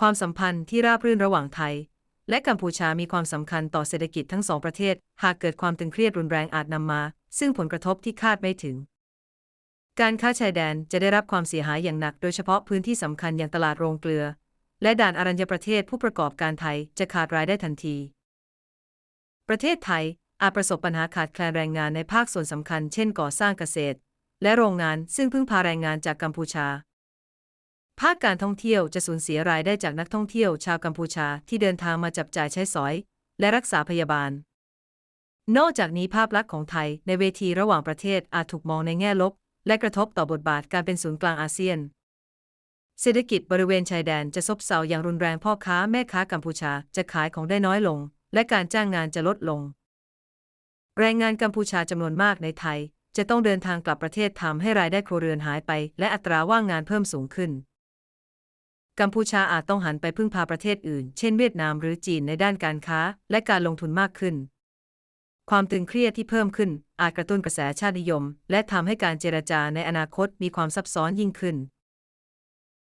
ความสัมพันธ์ที่ราบรื่นระหว่างไทย และกัมพูชามีความสำคัญต่อเศรษฐกิจทั้งสองประเทศ หากเกิดความตึงเครียดรุนแรงอาจนำมา ซึ่งผลกระทบที่คาดไม่ถึง การค้าชายแดนจะได้รับความเสียหายอย่างหนัก โดยเฉพาะพื้นที่สำคัญอย่างตลาดโรงเกลือ และด่านอารัญญประเทศผู้ประกอบการไทยจะขาดรายได้ทันที ประเทศไทยอาจประสบปัญหาขาดแคลนแรงงานในภาคส่วนสำคัญ เช่นก่อสร้างเกษตร และโรงงานซึ่งพึ่งพาแรงงานจากกัมพูชา ภาคการท่องเที่ยวจะสูญเสียรายได้จากนักท่องเที่ยวชาวกัมพูชาที่เดินทางมาจับจ่ายใช้สอย และรักษาพยาบาล นอกจากนี้ภาพลักษณ์ของไทยในเวทีระหว่างประเทศอาจถูกมองในแง่ลบ และกระทบต่อบทบาทการเป็นศูนย์กลางอาเซียน เศรษฐกิจบริเวณชายแดนจะซบเซาอย่างรุนแรงพ่อค้าแม่ค้ากัมพูชาจะขายของได้น้อยลง และการจ้างงานจะลดลง แรงงานกัมพูชาจำนวนมากในไทย จะต้องเดินทางกลับประเทศทำให้รายได้ครัวเรือนหายไป และอัตราว่างงานเพิ่มสูงขึ้น กัมพูชาอาจต้องหันไปพึ่งพาประเทศอื่น เช่นเวียดนามหรือจีนในด้านการค้า และการลงทุนมากขึ้น ความตึงเครียดที่เพิ่มขึ้นอาจกระตุ้นกระแสชาตินิยม และทำให้การเจรจาในอนาคตมีความซับซ้อนยิ่งขึ้น